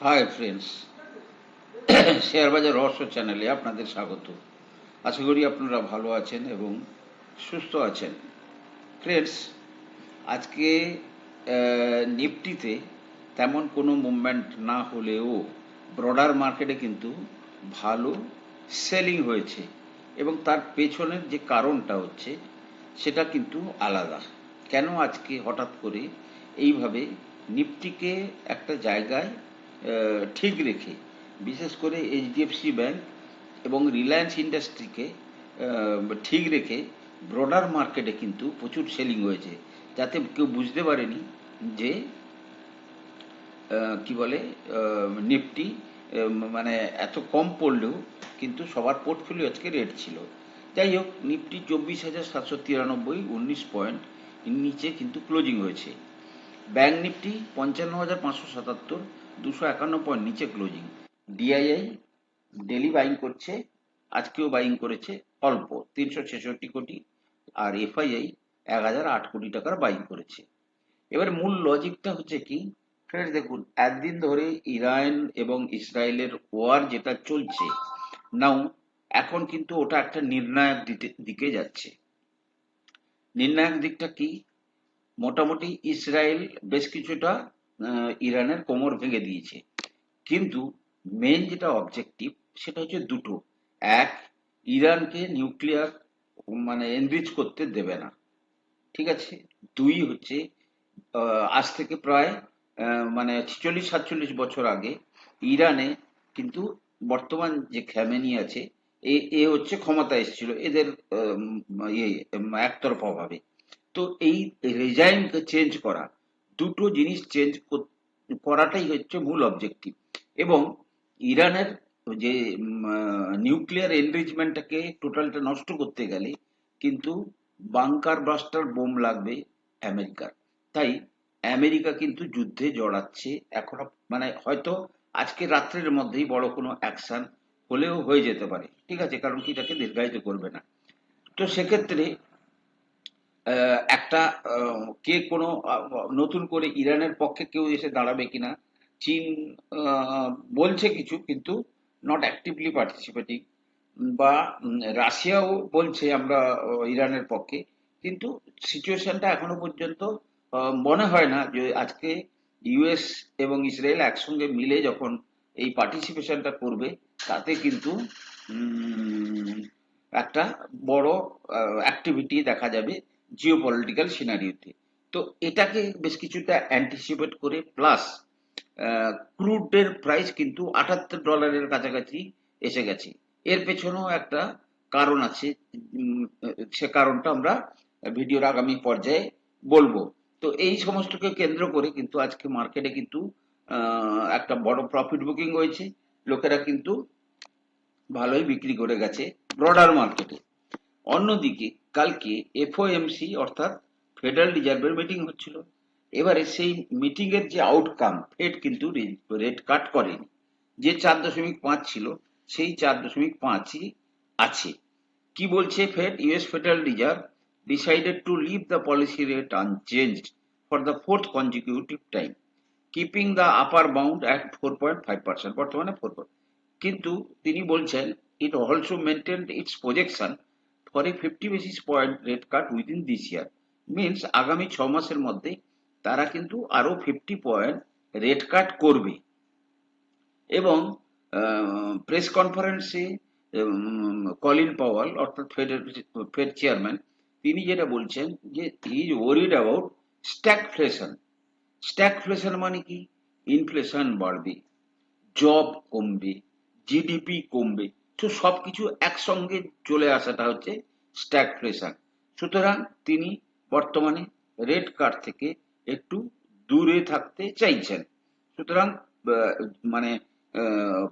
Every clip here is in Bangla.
হাই ফ্রেন্ডস শেয়ার বাজার রহস্য চ্যানেলে আপনাদের স্বাগত। আশা করি আপনারা ভালো আছেন এবং সুস্থ আছেন। ফ্রেন্ডস আজকে নিফটিতে তেমন কোনো মুভমেন্ট না হলেও ব্রডার মার্কেটে কিন্তু ভালো সেলিং হয়েছে এবং তার পেছনের যে কারণটা হচ্ছে সেটা কিন্তু আলাদা। কেন আজকে হঠাৎ করে এইভাবে নিফটিকে একটা জায়গায় ঠিক রেখে, বিশেষ করে এইচডিএফসি ব্যাংক এবং রিলায়েন্স ইন্ডাস্ট্রিকে ঠিক রেখে ব্রডার মার্কেটে কিন্তু প্রচুর সেলিং হয়েছে। যাতে কেউ বুঝতে পারেনি যে কি বলে নিফটি মানে এত কম পড়লেও কিন্তু সবার পোর্টফোলিও আজকে রেট ছিল। যাই হোক, নিফটি চব্বিশ হাজার সাতশো তিরানব্বই, উনিশ পয়েন্ট নিচে কিন্তু ক্লোজিং হয়েছে। ব্যাংক নিফটি পঞ্চান্ন হাজার পাঁচশো সাতাত্তর দুশো একান্ন পয়েন্ট নিচে ক্লোজিং ডিআইআই ডেলি বাইং করছে, আজকেও বাইং করেছে অল্প, তিনশো ছেষট্টি কোটি। আর এফআইআই এক হাজার আট কোটি টাকার বাইং করেছে। এবার মূল লজিকটা হচ্ছে কি? ফ্রেন্ডস দেখুন, একদিন ধরে ইরান এবং ইসরায়েলের ওয়ার যেটা চলছে নাও এখন কিন্তু ওটা একটা নির্ণায়ক দিকে যাচ্ছে। নির্ণায়ক দিকটা কি? মোটামুটি ইসরায়েল বেশ কিছুটা ইরানের কোমর ভেঙে দিয়েছে। কিন্তু মেন যেটা অবজেক্টিভ সেটা হচ্ছে দুটো। এক ইরানকে নিউক্লিয়ার মানে এনরিচ করতে দেবে না। ঠিক আছে? দুই হচ্ছে আজ থেকে প্রায় মানে ছিচল্লিশ সাতচল্লিশ বছর আগে ইরানে কিন্তু বর্তমান যে খ্যামেনি আছে এ এ হচ্ছে ক্ষমতা এসেছিল। এদের ইয়ে উম, একতরফা ভাবে তো এই রেজাইমকে চেঞ্জ করা দুটো জিনিস চেঞ্জ করাটাই হচ্ছে মূল অবজেক্টিভ এবং ইরানের যে নিউক্লিয়ার এনরিচমেন্টটাকে টোটালটা নষ্ট করতে গেলে কিন্তু বাংকার ব্লাস্টার বোম লাগবে আমেরিকার। তাই আমেরিকা কিন্তু যুদ্ধে জড়াচ্ছে এখনও মানে হয়তো আজকে রাত্রের মধ্যেই বড় কোনো অ্যাকশন হলেও হয়ে যেতে পারে। ঠিক আছে, কারণ কি এটাকে দীর্ঘায়িত করবে না। তো সেক্ষেত্রে একটা কে কোনো নতুন করে ইরানের পক্ষে কেউ এসে দাঁড়াবে কিনা, চীন বলছে কিছু, কিন্তু নট অ্যাক্টিভলি পার্টিসিপেটিং বা রাশিয়াও বলছে আমরা ইরানের পক্ষে, কিন্তু সিচুয়েশনটা এখনও পর্যন্ত মনে হয় না যে আজকে ইউএস এবং ইসরায়েল একসঙ্গে মিলে যখন এই পার্টিসিপেশনটা করবে, তাতে কিন্তু একটা বড় অ্যাক্টিভিটি দেখা যাবে। জিও পলিটিক্যাল সিনারিওতে তো এটাকে বেশ কিছুটা অ্যান্টিসিপেট করে প্লাস ক্রুডের প্রাইস কিন্তু আটাত্তর ডলারের কাছাকাছি এসে গেছে। এর পেছনেও একটা কারণ আছে সে কারণটা আমরা ভিডিওর আগামী পর্যায়ে বলব। তো এই সমস্তকে কেন্দ্র করে কিন্তু আজকে মার্কেটে কিন্তু একটা বড় প্রফিট বুকিং হয়েছে। লোকেরা কিন্তু ভালোই বিক্রি করে গেছে ব্রডার মার্কেটে অন্যদিকে কালকে এফওএমসি অর্থাৎ ফেডারেল রিজার্ভের মিটিং হচ্ছিল। এবারে সেই মিটিং এর যে আউটকাম ফেড কিন্তু রেট কাট করেনি। যে চার দশমিক পাঁচ ছিল, সেই চার দশমিক পাঁচই আছে। কি বলছে Fed US Federal Reserve decided to leave the policy rate unchanged for the fourth consecutive time keeping the upper bound at four point five percent বর্তমানে ফোর কিন্তু তিনি বলছেন it also maintain its projection for a fifty basis point rate cut within this year means আগামী ছ মাসের মধ্যে তারা কিন্তু আরও ফিফটি পয়েন্ট রেট কাট করবে। এবং প্রেস কনফারেন্সে কলিন পাওয়াল অর্থাৎ ফেড ফেড চেয়ারম্যান তিনি যেটা বলছেন যে is worried about stagflation stagflation মানে কি? ইনফ্লেশন বাড়বে জব কমবে জিডিপি কমবে। তো সবকিছু একসঙ্গে চলে আসাটা হচ্ছে স্ট্যাগফ্লেশন সুতরাং তিনি বর্তমানে রেড কার্ড থেকে একটু দূরে থাকতে চাইছেন। সুতরাং মানে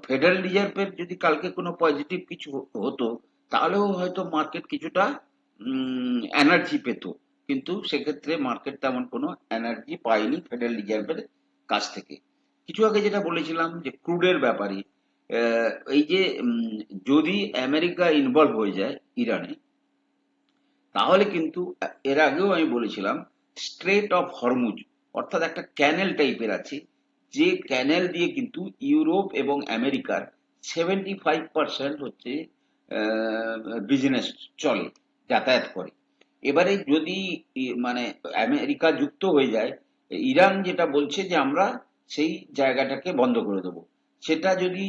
ফেডারেল রিজার্ভের যদি কালকে কোনো পজিটিভ কিছু হতো, তাহলেও হয়তো মার্কেট কিছুটা এনার্জি পেত। কিন্তু সেক্ষেত্রে মার্কেট তেমন কোনো এনার্জি পায়নি ফেডারেল রিজার্ভের কাছ থেকে। কিছু আগে যেটা বলেছিলাম যে ক্রুডের ব্যাপারে এই যে যদি আমেরিকা ইনভলভ হয়ে যায় ইরানে, তাহলে কিন্তু এর আগেও আমি বলেছিলাম স্ট্রেট অফ হরমুজ অর্থাৎ একটা ক্যানেল টাইপের আছে, যে ক্যানেল দিয়ে কিন্তু ইউরোপ এবং আমেরিকার সেভেন্টি ফাইভ পার্সেন্ট হচ্ছে বিজনেস চলে, যাতায়াত করে। এবারে যদি মানে আমেরিকা যুক্ত হয়ে যায়, ইরান যেটা বলছে যে আমরা সেই জায়গাটাকে বন্ধ করে দেবো। সেটা যদি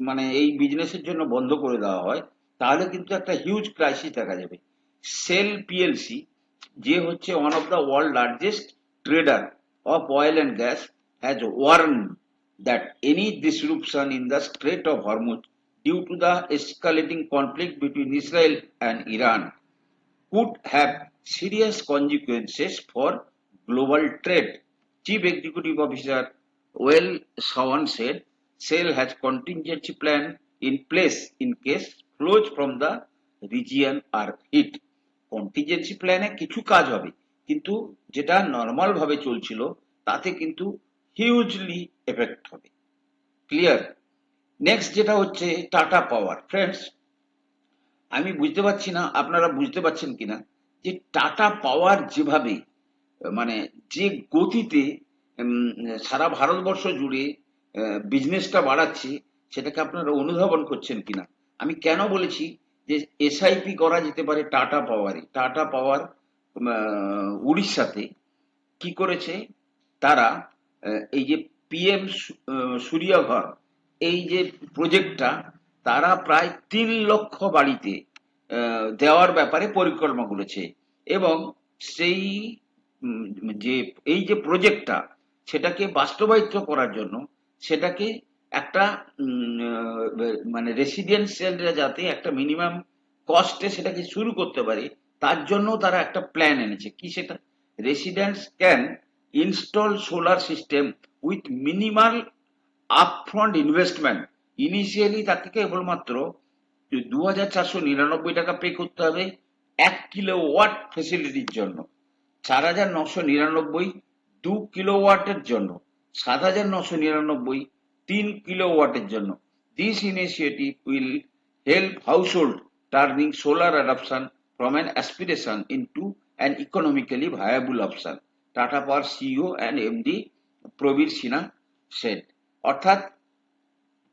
মানে এই বিজনেসের জন্য বন্ধ করে দেওয়া হয়, তাহলে কিন্তু একটা হিউজ ক্রাইসিস দেখা যাবে। সেল পিএলসি যে হচ্ছে one of the world largest trader of oil and gas has warn that any disruption in the Strait of Hormuz due to the escalating conflict between Israel and Iran could have serious consequences for global trade chief executive officer Wael Sawan said SAIL has contingency plan in place in case flows from the region are hit. Contingency প্ল্যানে কিছু কাজ হবে, কিন্তু যেটা নর্মাল ভাবে চলছিল, তাতে কিন্তু হিউজলি এফেক্ট হবে। ক্লিয়ার নেক্সট যেটা হচ্ছে টাটা পাওয়ার ফ্রেন্ডস আমি বুঝতে পারছি না, আপনারা বুঝতে পারছেন কিনা, যে টাটা পাওয়ার যেভাবে মানে যে গতিতে সারা ভারতবর্ষ জুড়ে বিজনেসটা বাড়াচ্ছে, সেটাকে আপনারা অনুধাবন করছেন কিনা? আমি কেন বলেছি যে এসআইপি করা যেতে পারে টাটা পাওয়ারে টাটা পাওয়ার উড়িষ্যাতে কি করেছে? তারা এই যে পিএম সূর্যঘর, এই যে প্রজেক্টটা তারা প্রায় তিন লক্ষ বাড়িতে দেওয়ার ব্যাপারে পরিকল্পনা করেছে। এবং সেই যে, এই যে প্রজেক্টটা সেটাকে বাস্তবায়িত করার জন্য সেটাকে একটা মানে রেসিডেন্সিয়ালরা যাতে একটা মিনিমাম কস্টে সেটাকে শুরু করতে পারে, তার জন্য তারা একটা প্ল্যান এনেছে। কি সেটা? Residents can install solar system with minimal upfront investment initially তাকে কেবলমাত্র দু হাজার চারশো নিরানব্বই টাকা পে করতে হবে এক কিলো ওয়াট ফেসিলিটির জন্য। চার হাজার নশো নিরানব্বই দু কিলো ওয়াটের জন্য। সাত হাজার নশো নিরানব্বই তিন কিলো ওয়াটের জন্য this initiative will help household turning solar adoption from an aspiration into an economically viable option Tata Power CEO and MD Prabir Sinha said অর্থাৎ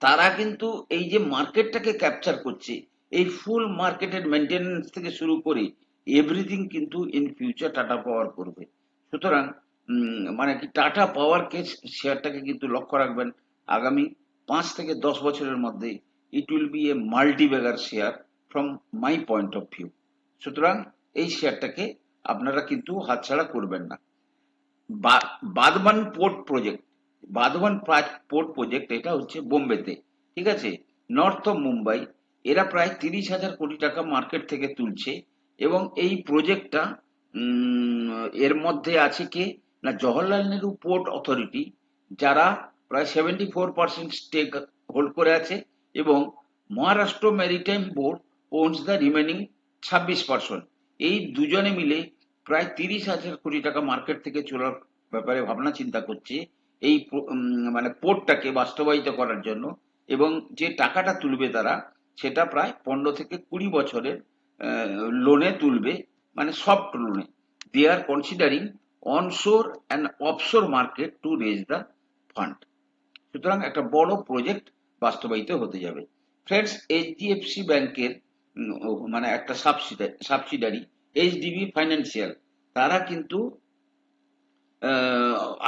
তারা কিন্তু এই যে মার্কেটটাকে ক্যাপচার করছে, এই ফুল মার্কেটের মেনটেনেন্স থেকে শুরু করে এভরিথিং কিন্তু ইন ফিউচার টাটা পাওয়ার করবে। সুতরাং মানে কি টাটা পাওয়ারকে শেয়ারটাকে কিন্তু লক্ষ্য রাখবেন, আগামী পাঁচ থেকে দশ বছরের মধ্যে it will be a multi bagger share from my point of view সুতরাং এই শেয়ারটাকে আপনারা কিন্তু হাতছাড়া করবেন না। Vadhavan port project Vadhavan port project এটা হচ্ছে বোম্বেতে, ঠিক আছে? নর্থ অফ মুম্বাই এরা প্রায় তিরিশ হাজার কোটি টাকা মার্কেট থেকে তুলছে এবং এই প্রজেক্টটা এর মধ্যে আছে কে? না, জওহরলাল নেহরু পোর্ট অথরিটি, যারা প্রায় seventy four percent stake hold করে আছে এবং Maharashtra maritime board owns the remaining ছাব্বিশ পার্সেন্ট এই দুজনে মিলে প্রায় তিরিশ হাজার কোটি টাকা মার্কেট থেকে চলার ব্যাপারে ভাবনা চিন্তা করছে এই মানে পোর্টটাকে বাস্তবায়িত করার জন্য এবং যে টাকাটা তুলবে তারা সেটা প্রায় পনেরো থেকে কুড়ি বছরের লোনে তুলবে মানে সফট লোনে they are considering onshore and offshore market to raise the fund সুতরাং একটা বড় প্রজেক্ট বাস্তবায়িত হতে যাবে। ফ্রেন্ডস এইচডিএফসি ব্যাংকের মানে একটা সাবসিডারি এইচডিবি ফাইন্যান্সিয়াল তারা কিন্তু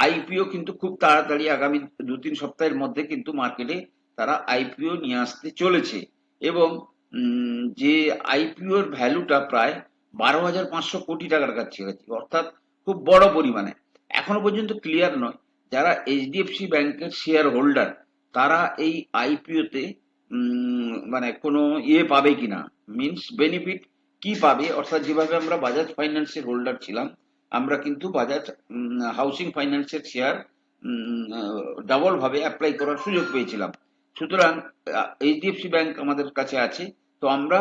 আইপিও কিন্তু খুব তাড়াতাড়ি আগামী দু তিন সপ্তাহের মধ্যে কিন্তু মার্কেটে তারা আইপিও নিয়ে আসতে চলেছে এবং যে আইপিওর ভ্যালুটা প্রায় বারো হাজার পাঁচশো কোটি টাকার কাছে অর্থাৎ খুব বড় পরিমাণে। এখনও পর্যন্ত ক্লিয়ার নয়। যারা এইচডিএফসি ব্যাংকের শেয়ার হোল্ডার তারা এই আইপিওতে মানে কোনো ইয়ে পাবে কিনা? মিনস বেনিফিট কি পাবে? অর্থাৎ যেভাবে আমরা বাজাজ ফাইন্যান্সের হোল্ডার ছিলাম, আমরা কিন্তু বাজাজ হাউসিং ফাইন্যান্সের শেয়ার ডাবল ভাবে অ্যাপ্লাই করার সুযোগ পেয়েছিলাম। সুতরাং এইচডিএফসি ব্যাংক আমাদের কাছে আছে, তো আমরা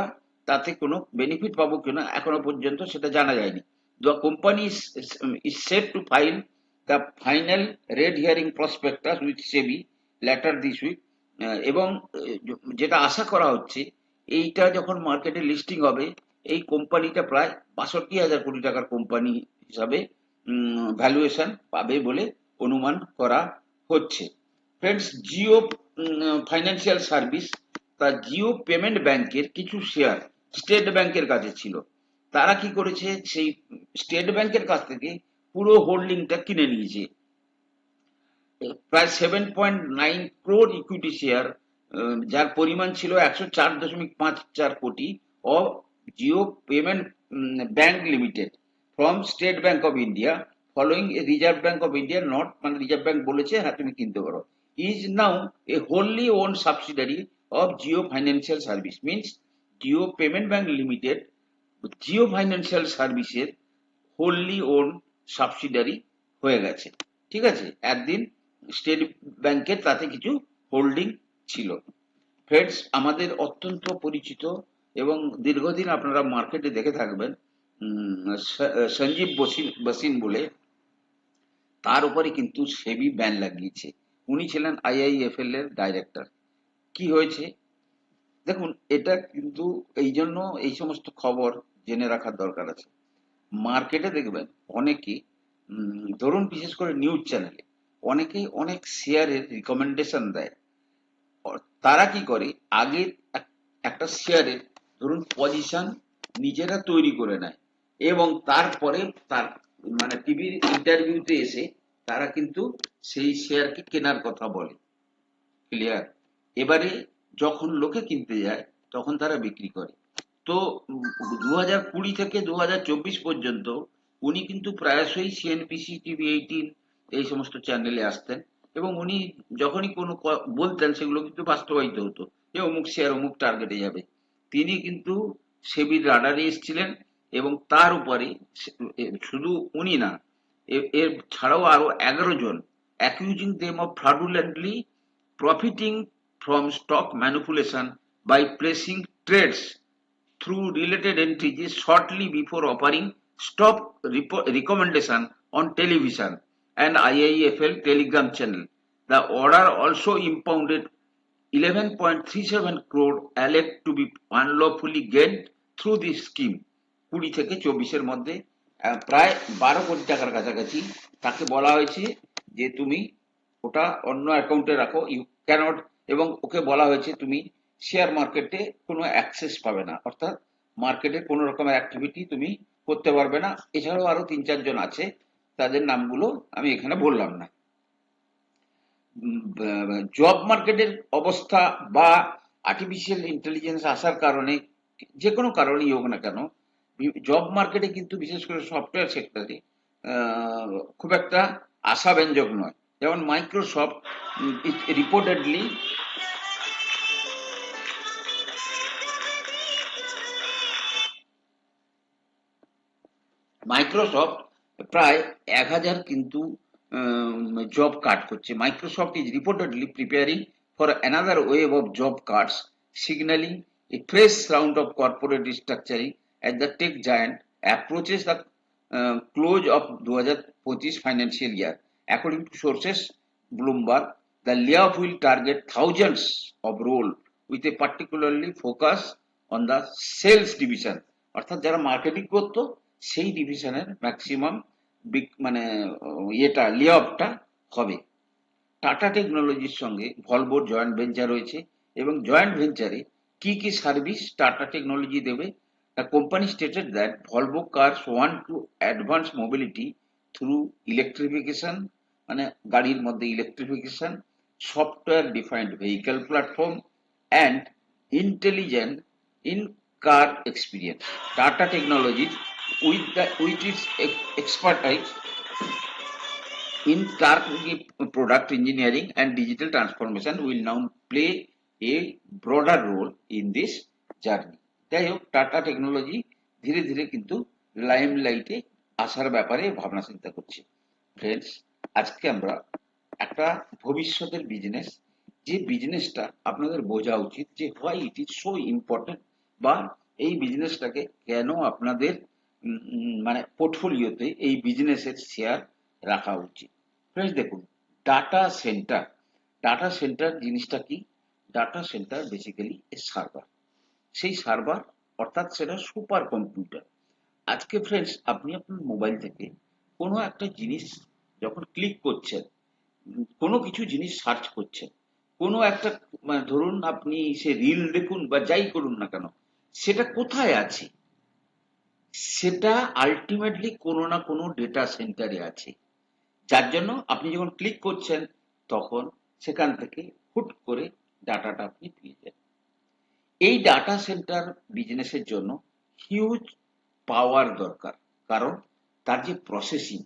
তাতে কোনো বেনিফিট পাবো কিনা এখনও পর্যন্ত সেটা জানা যায়নি। The company is set to file the final red herring prospectus with SEBI later this week এবং যেটা আশা করা হচ্ছে, এইটা যখন মার্কেটে লিস্টিং হবে, এই কোম্পানিটা প্রায় বাষট্টি হাজার কোটি টাকার কোম্পানি হিসাবে ভ্যালুয়েশন পাবে বলে অনুমান করা হচ্ছে। ফ্রেন্ডস জিও ফাইন্যান্সিয়াল সার্ভিস তা জিও পেমেন্ট ব্যাংকের কিছু শেয়ার স্টেট ব্যাংকের কাছে ছিল। তারা কি করেছে? সেই স্টেট ব্যাংকের কাছ থেকে পুরো হোল্ডিংটা কিনে নিয়েছে। প্রায় seven point nine crore equity share যার পরিমাণ ছিল একশো চার দশমিক পাঁচ চার কোটি of Jio payment bank limited from State Bank of India following Reserve Bank of India not মানে রিজার্ভ ব্যাংক বলেছে হ্যাঁ তুমি কিনতে পারো। Is now a wholly own subsidiary of Jio financial service means Jio payment bank limited Jio financial সার্ভিসের হোললি ওন সাবসিডারি হয়ে গেছে। ঠিক আছে? একদিন স্টেট ব্যাংকের তাতে কিছু হোল্ডিং ছিল। ফ্রেন্ডস, আমাদের অত্যন্ত পরিচিত এবং দীর্ঘদিন আপনারা মার্কেটে দেখে থাকবেন সঞ্জীব বসিন বসিন বলে, তার উপরে কিন্তু সেবি ব্যান লাগিয়েছে। উনি ছিলেন আইআইএফএল এর ডাইরেক্টর কি হয়েছে? দেখুন, এটা কিন্তু এই জন্য এই সমস্ত খবর জেনে রাখার দরকার আছে। মার্কেটে দেখবেন অনেকে উম, ধরুন বিশেষ করে নিউজ চ্যানেলে অনেকেই অনেক শেয়ারের রিকমেন্ডেশন দেয়। তারা কি করে? আগে একটা শেয়ারের ধরুন পজিশন নিজেরা তৈরি করে নেয় এবং তারপরে তার মানে টিভির ইন্টারভিউতে এসে তারা কিন্তু সেই শেয়ারকে কেনার কথা বলে। ক্লিয়ার এবারে যখন লোকে কিনতে যায় তখন তারা বিক্রি করে। তো দু হাজার কুড়ি থেকে দু হাজার চব্বিশ পর্যন্ত উনি কিন্তু প্রায়শই সিএনপিসি টিভি এইটিন এই সমস্ত চ্যানেলে আসতেন এবং উনি যখনই কোনো বলতেন সেগুলো কিন্তু বাস্তবায়িত হতো যে অমুক শেয়ার অমুক টার্গেটে যাবে। তিনি কিন্তু সেবির রাডারে এসেছিলেন এবং তার উপরে শুধু উনি না এর ছাড়াও আরও এগারো জন accusing them of fraudulently profiting from stock manipulation by placing trades through related entities shortly before offering stock recommendation on television and IIFL Telegram channel. The order also impounded 11.37 crore alleged to be unlawfully gained through this scheme. কুড়ি থেকে চব্বিশের মধ্যে প্রায় বারো কোটি টাকার কাছাকাছি তাকে বলা হয়েছে যে তুমি ওটা অন্য অ্যাকাউন্টে রাখো ইউ ক্যানট এবং ওকে বলা হয়েছে তুমি শেয়ার মার্কেটে কোনো অ্যাক্সেস পাবে না। অর্থাৎ মার্কেটে কোনো রকমের অ্যাক্টিভিটি তুমি করতে পারবে না। এছাড়াও আরও তিন চারজন আছে, তাদের নামগুলো আমি এখানে বললাম না। জব মার্কেটের অবস্থা বা আর্টিফিশিয়াল ইন্টেলিজেন্স আসার কারণে, যে কোনো কারণেই হোক না কেন জব মার্কেটে কিন্তু বিশেষ করে সফটওয়্যার সেক্টরে খুব একটা আশাব্যঞ্জক নয়। যেমন মাইক্রোসফট রিপোর্টেডলি মাইক্রোসফট প্রায় এক হাজার কিন্তু জব কাট করছে। Microsoft is reportedly preparing for another wave of job cuts signaling a fresh round of corporate restructuring at the tech giant approaches the close of দু হাজার পঁচিশ financial year according to sources Bloomberg the layoff will target thousands of role with a particularly focus on the sales division অর্থাৎ যারা মার্কেটিং করতো সেই ডিভিশনের ম্যাক্সিমাম মানে ইয়েটা লেঅফটা হবে। টাটা টেকনোলজির সঙ্গে ভলভোর জয়েন্ট ভেঞ্চার রয়েছে এবং জয়েন্ট ভেঞ্চারে কি কি সার্ভিস টাটা টেকনোলজি দেবে? The company stated that Volvo Cars one to advance mobility through electrification মানে গাড়ির মধ্যে electrification software defined vehicle platform and intelligent in car experience Tata technology with the with its expertise in target product engineering and digital transformation will now play a broader role in journey. যাই হোক টাটা টেকনোলজি ধীরে ধীরে কিন্তু লাইম লাইটে আসার ব্যাপারে ভাবনা চিন্তা করছে। ফ্রেন্ডস আজকে আমরা একটা ভবিষ্যতের বিজনেস যে বিজনেসটা আপনাদের বোঝা উচিত যে why it is so important বা এই বিজনেসটাকে কেন আপনাদের মানে পোর্টফোলিওতে এই বিজনেসের শেয়ার রাখা উচিত। ফ্রেন্ডস দেখুন ডাটা সেন্টার ডাটা সেন্টার জিনিসটা কি? Data center basically a server সেই সার্ভার অর্থাৎ সেটা সুপার কম্পিউটার আজকে ফ্রেন্ডস আপনি আপনার মোবাইল থেকে কোনো একটা জিনিস যখন ক্লিক করছেন, কোনো কিছু জিনিস সার্চ করছেন, কোনো একটা মানে ধরুন আপনি সে রিল দেখুন বা যাই করুন না কেন, সেটা কোথায় আছে? সেটা আলটিমেটলি কোনো না কোনো ডেটা সেন্টারে আছে। যার জন্য আপনি যখন ক্লিক করছেন, তখন সেখান থেকে হুট করে ডাটাটা আপনি পেয়ে যান এই ডাটা সেন্টার বিজনেসের জন্য হিউজ পাওয়ার দরকার। কারণ তার যে প্রসেসিং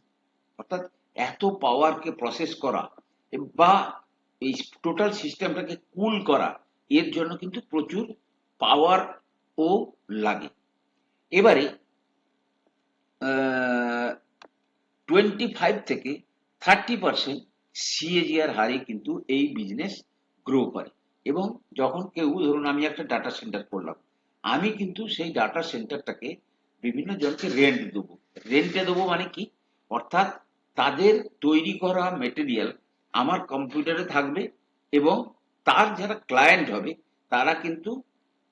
অর্থাৎ এত পাওয়ারকে প্রসেস করা বা এই টোটাল সিস্টেমটাকে কুল করা, এর জন্য কিন্তু প্রচুর পাওয়ার ও লাগে। এবারে টোয়েন্টি ফাইভ থেকে থার্টি পার্সেন্ট সিএজিআর হারে কিন্তু এই বিজনেস গ্রো করে। এবং যখন কেউ, ধরুন আমি একটা ডাটা সেন্টার করলাম, আমি কিন্তু সেই ডাটা সেন্টারটাকে বিভিন্ন জনকে রেন্ট দেবো। রেন্টে দেবো মানে কি? অর্থাৎ তাদের তৈরি করা মেটেরিয়াল আমার কম্পিউটারে থাকবে এবং তার যারা ক্লায়েন্ট হবে, তারা কিন্তু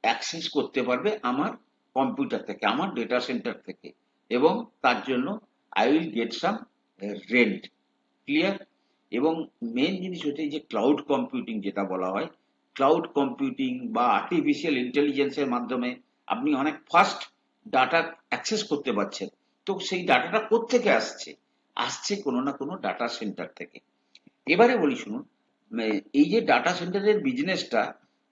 অ্যাক্সেস করতে পারবে আমার কম্পিউটার থেকে, আমার ডেটা সেন্টার থেকে। এবং তার জন্য I will get some rent clear এবং মেন জিনিস হচ্ছে যে ক্লাউড কম্পিউটিং যেটা বলা হয় ক্লাউড কম্পিউটিং বা আর্টিফিশিয়াল ইন্টেলিজেন্সের মাধ্যমে আপনি অনেক ফাস্ট ডাটা অ্যাক্সেস করতে পারছেন। তো সেই ডাটাটা কোত্থেকে আসছে? আসছে কোনো না কোনো ডাটা সেন্টার থেকে। এবারে বলি শুনুন এই যে ডাটা সেন্টারের বিজনেসটা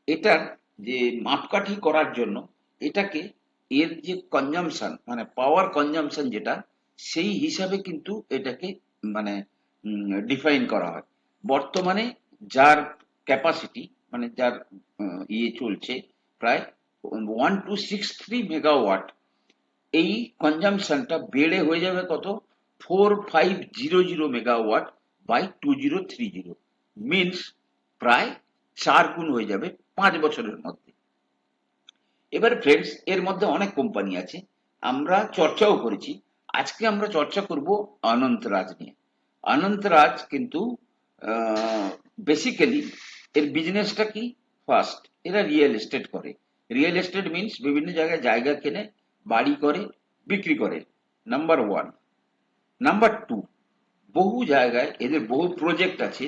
এটার যে মাপকাঠি করার জন্য এটাকে এর যে কনজামশন মানে পাওয়ার কনজামশন যেটা সেই হিসাবে কিন্তু এটাকে মানে ডিফাইন করা হয়। বর্তমানে যার ক্যাপাসিটি মানে যার ইয়ে চলছে প্রায় one two six three megawatt এই কনজামশনটা বেড়ে হয়ে যাবে কত? Four five zero zero megawatt by two zero three zero means প্রায় চার গুণ হয়ে যাবে পাঁচ বছরের মধ্যে। এবার ফ্রেন্ডস এর মধ্যে অনেক কোম্পানি আছে। আমরা চর্চাও করেছি। আজকে আমরা চর্চা করব অনন্তরাজ নিয়ে। অনন্তরাজ কিন্তু বেসিক্যালি এর বিজনেসটা কি? ফার্স্ট এরা রিয়েল এস্টেট করে। রিয়েল এস্টেট মিনস বিভিন্ন জায়গায় জায়গা কেনে, বাড়ি করে, বিক্রি করে। নাম্বার ওয়ান নাম্বার টু বহু জায়গায় এদের বহু প্রজেক্ট আছে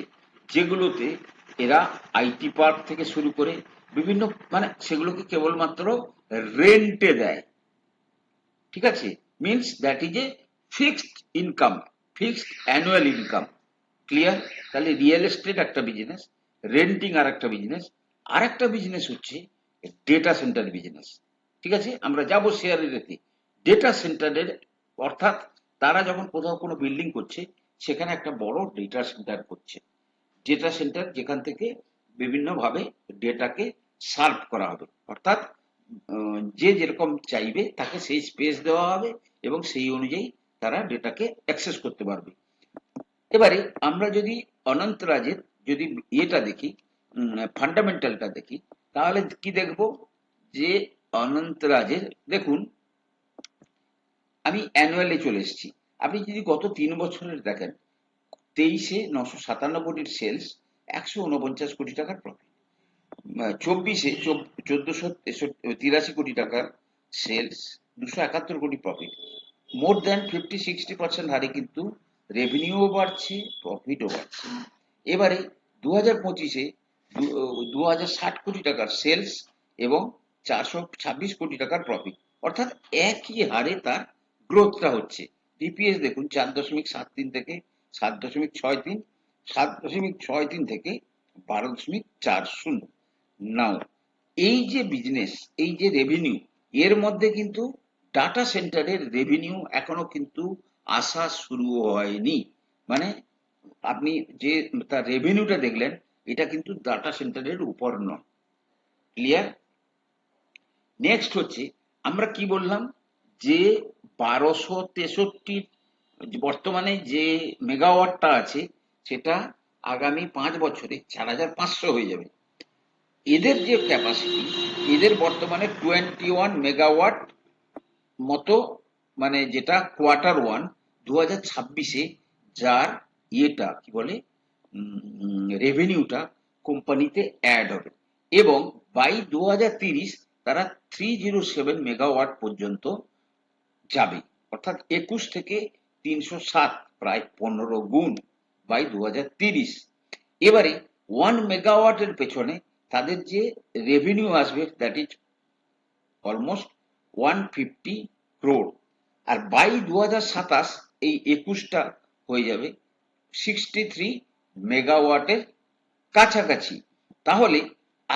যেগুলোতে এরা আইটি পার্ক থেকে শুরু করে বিভিন্ন মানে সেগুলোকে কেবলমাত্র রেন্টে দেয়। ঠিক আছে? Means that is a fixed income fixed annual income clear তাহলে রিয়েল এস্টেট একটা বিজনেস রেন্টিং আর একটা বিজনেস আর একটা বিজনেস হচ্ছে ডেটা সেন্টার বিজনেস ঠিক আছে? আমরা যাব শেয়ারের রেতে ডেটা সেন্টারের অর্থাৎ তারা যখন কোথাও কোনো বিল্ডিং করছে, সেখানে একটা বড় ডেটা সেন্টার করছে। ডেটা সেন্টার যেখান থেকে বিভিন্নভাবে ডেটাকে সার্ভ করা হবে। অর্থাৎ যে যেরকম চাইবে, তাকে সেই স্পেস দেওয়া হবে। এবং সেই অনুযায়ী তারা ডেটাকে অ্যাক্সেস করতে পারবে। এবারে আমরা যদি অনন্তরাজের যদি ইয়েটা দেখি ফান্ডামেন্টালটা দেখি, তাহলে কি দেখব? যে অনন্তরাজের দেখুন, আমি অ্যানুয়ালি চলে এসেছি। আপনি যদি গত তিন বছরের দেখেন, তেইশে নশো সাতান্ন কোটির সেলস একশো উনপঞ্চাশ কোটি টাকার প্রফিট চব্বিশে চোদ্দশো তিরাশি কোটি টাকার সেলস দুশো একাত্তর কোটি profit more than fifty sixty percent হারে কিন্তু রেভিনিউও বাড়ছে প্রফিটও বাড়ছে। এবারে দু হাজার পঁচিশে দু হাজার ষাট কোটি টাকার সেলস এবং চারশো ছাব্বিশ কোটি টাকার প্রফিট অর্থাৎ একই হারে তার গ্রোথটা হচ্ছে। ডিপিএস দেখুন, চার দশমিক সাত তিন থেকে সাত দশমিক ছয় তিন, সাত দশমিক ছয় তিন থেকে বারো দশমিক চার শূন্য। নাও এই যে বিজনেস এই যে রেভিনিউ এর মধ্যে কিন্তু ডাটা সেন্টারের রেভিনিউ এখনও কিন্তু আসা শুরু হয়নি। মানে আপনি যে তার রেভিনিউটা দেখলেন, এটা কিন্তু ডাটা সেন্টারের উপর নয়। ক্লিয়ার নেক্সট হচ্ছে, আমরা কি বললাম? যে বারোশো তেষট্টি বর্তমানে যে মেগাওয়াটটা আছে, সেটা আগামী পাঁচ বছরে চার হাজার পাঁচশো হয়ে যাবে। এদের যে ক্যাপাসিটি এদের বর্তমানে টোয়েন্টি ওয়ান মেগাওয়াট মতো মানে যেটা কোয়ার্টার ওয়ান দু হাজার ছাব্বিশে যার ইয়েটা, কি বলে রেভিনিউটা কোম্পানিতে অ্যাড হবে। এবং বাই দু তারা থ্রি জিরো সেভেন মেগাওয়াট পর্যন্ত যাবে। অর্থাৎ একুশ থেকে তিনশো সাত প্রায় পনেরো গুণ বাই দু এবারে ওয়ান মেগাওয়াটের পেছনে তাদের যে রেভিনিউ আসবে that is almost one fifty crore R by দু সাতাশ এই একুশটা হয়ে যাবে সিক্সটি থ্রি মেগাওয়াটের কাছাকাছি। তাহলে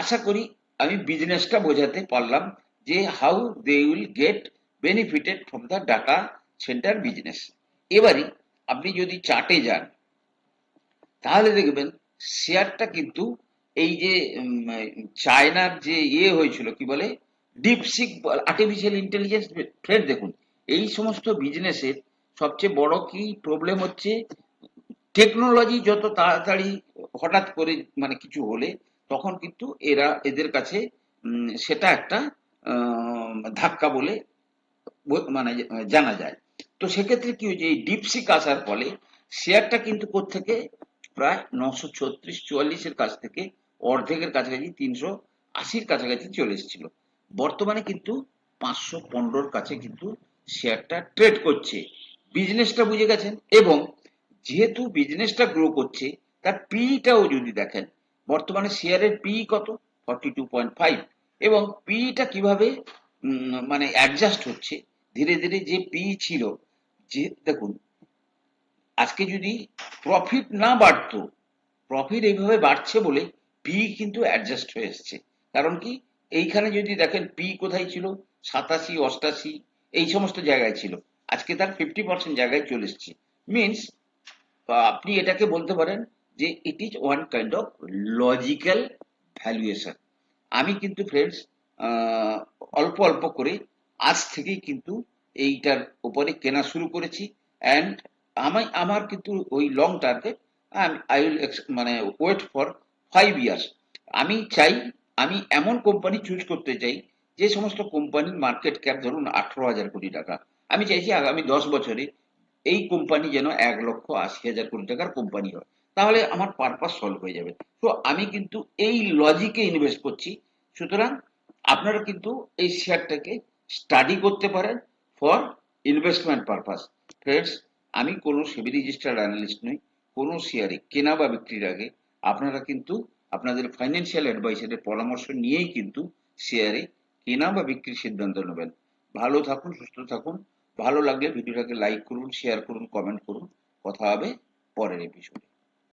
আশা করি আমি বিজনেসটা বোঝাতে পারলাম যে how they will get benefited from the data center business এবারে আপনি যদি চার্টে যান, তাহলে দেখবেন শেয়ারটা কিন্তু এই যে চায়নার যে ইয়ে হয়েছিল, কি বলে? ডিপসিক আর্টিফিশিয়াল ইন্টেলিজেন্স ফ্রেন্ড দেখুন। এই সমস্ত বিজনেসের সবচেয়ে বড় কি প্রবলেম হচ্ছে? টেকনোলজি যত তাড়াতাড়ি হঠাৎ করে মানে কিছু হলে, তখন কিন্তু এরা এদের কাছে সেটা একটা ধাক্কা বলে মানে জানা যায়। তো সেক্ষেত্রে কি হয়েছে? এই ডিপসিক আসার ফলে শেয়ারটা কিন্তু থেকে প্রায় নশো ছত্রিশ চুয়াল্লিশের কাছ থেকে অর্ধেকের কাছাকাছি, তিনশো আশির কাছাকাছি চলে এসেছিল। বর্তমানে কিন্তু পাঁচশো পনেরোর কাছে কিন্তু শেয়ারটা ট্রেড করছে। বিজনেসটা বুঝে গেছেন? এবং যেহেতু বিজনেসটা গ্রো করছে, তার পিটাও যদি দেখেন, বর্তমানে শেয়ারের পি কত? ফর্টি টু পয়েন্ট ফাইভ এবং পিটা কীভাবে মানে অ্যাডজাস্ট হচ্ছে? ধীরে ধীরে যে পি ছিল, যে, দেখুন, আজকে যদি প্রফিট না বাড়তো প্রফিট এইভাবে বাড়ছে বলে পি কিন্তু অ্যাডজাস্ট হয়ে এসছে। কারণ কি? এইখানে যদি দেখেন পি কোথায় ছিল? সাতাশি, অষ্টাশি, এই সমস্ত জায়গায় ছিল। আজকে তার ফিফটি পার্সেন্ট জায়গায় চলে এসছে। মিনস আপনি এটাকে বলতে পারেন যে it is one kind of logical valuation আমি কিন্তু ফ্রেন্ডস অল্প অল্প করে আজ থেকেই কিন্তু এইটার উপরে কেনা শুরু করেছি। অ্যান্ড আমি, আমার কিন্তু ওই লং টার্গেট আই উইল মানে ওয়েট ফর ফাইভ ইয়ার্স আমি চাই আমি এমন কোম্পানি চুজ করতে চাই, যে সমস্ত কোম্পানির মার্কেট ক্যাপ ধরুন আঠারো হাজার কোটি টাকা। আমি চাইছি আগামী দশ বছরে এই কোম্পানি যেন এক লক্ষ আশি হাজার কোটি টাকার কোম্পানি হয়। তাহলে আমার পারপাস সলভ হয়ে যাবে। তো আমি কিন্তু এই লজিকে ইনভেস্ট করছি। সুতরাং আপনারা কিন্তু এই শেয়ারটাকে স্টাডি করতে পারেন ফর ইনভেস্টমেন্ট পারপাস ফ্রেন্ডস আমি কোনো সেবি রেজিস্টার্ড অ্যানালিস্ট নই, কোনো শেয়ারে কেনা বা বিক্রির আগে আপনারা কিন্তু আপনাদের ফাইন্যান্সিয়াল অ্যাডভাইসারের পরামর্শ নিয়েই কিন্তু শেয়ারে কেনা বা বিক্রির সিদ্ধান্ত নেবেন। ভালো থাকুন, সুস্থ থাকুন। ভালো লাগলে ভিডিওটাকে লাইক করুন শেয়ার করুন কমেন্ট করুন। কথা হবে পরের এপিসোডে